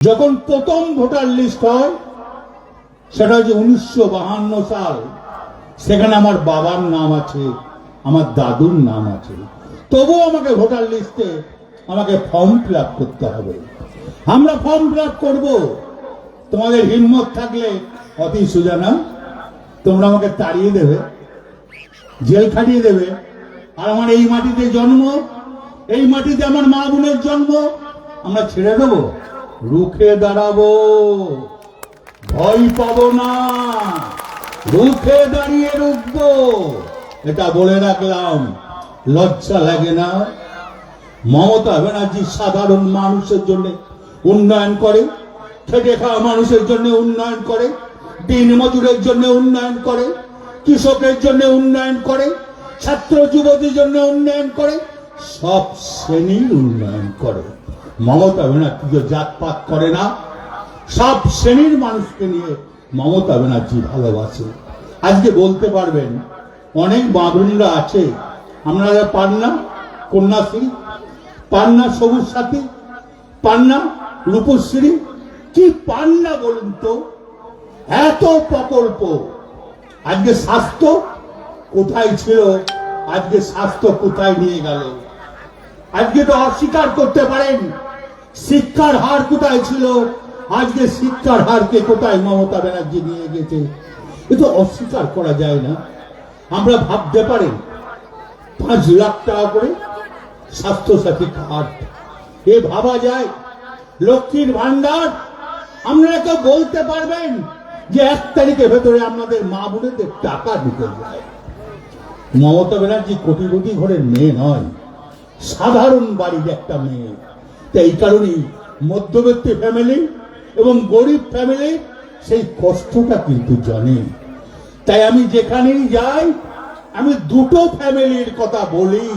যখন প্রথম voter list হয়, সেটা হচ্ছে উনিশশো বাহান্ন সাল। সেখানে আমার বাবার নাম আছে, আমার দাদুর নাম আছে। তবুও আমাকে ভোটার লিস্টে আমাকে ফর্ম ফিল করতে হবে। আমরা ফর্ম ফিল করব। তোমাদের হিম্মত থাকলে, অতি সুজানা, তোমরা আমাকে তাড়িয়ে দেবে, জেল খাটিয়ে দেবে। আর আমার এই মাটিতে জন্ম, এই মাটিতে আমার মা বোনের জন্ম, আমরা ছেড়ে দেবো। রুখে দাঁড়াবো। ভয় পাবো না। রুখে দাঁড়িয়ে রুখবো। এটা বলে রাখলাম, লজ্জা লাগে না। মমতা ব্যানার্জি সাধারণ মানুষের জন্য উন্নয়ন করে, খেটে খাওয়া মানুষের জন্য উন্নয়ন করে দিন মজুরের জন্য উন্নয়ন করে, কৃষকের জন্য উন্নয়ন করে, ছাত্র যুবতীর জন্য উন্নয়ন করে, সব শ্রেণির উন্নয়ন করে। মমতা ব্যানার্জি জাতপাত করে না, সব শ্রেণির মানুষকে নিয়ে মমতা ব্যানার্জি ভালোবাসে। আজকে বলতে পারবেন, অনেক বাবুনরা আছে। আপনারা পান না কন্যাশ্রী পান না সবুজ সাথী পান না রূপশ্রী, কি পান না বলুন তো? এত প্রকল্প। আজকে স্বাস্থ্য কোথায় ছিল? আজকে স্বাস্থ্য কোথায় নিয়ে গেল? আজকে তো অস্বীকার করতে পারেন। শিক্ষার হার কোথায় ছিল? আজকে শিক্ষার হারকে কোথায় মমতা ব্যানার্জি নিয়ে গেছে? এ তো অস্বীকার করা যায় না। আমরা ভাবতে পারি, পাঁচ লাখ টাকা করে স্বাস্থ্যসাথী কার্ড। এ ভাবা যায়? লক্ষ্মীর ভান্ডার আপনারা কেউ বলতে পারবেন যে এক তারিখের ভেতরে আপনাদের মা বোনেদের টাকা ঢুকে যায়? মমতা ব্যানার্জি কোটি কোটি ঘরের মেয়ে নয়, সাধারণ বাড়ির একটা মেয়ে। এই কারণেই মধ্যবিত্ত ফ্যামিলি এবং গরিব ফ্যামিলি সেই কষ্টটা কিন্তু জানে। তাই আমি যেখানেই যাই, আমি দুটো ফ্যামিলির কথা বলি।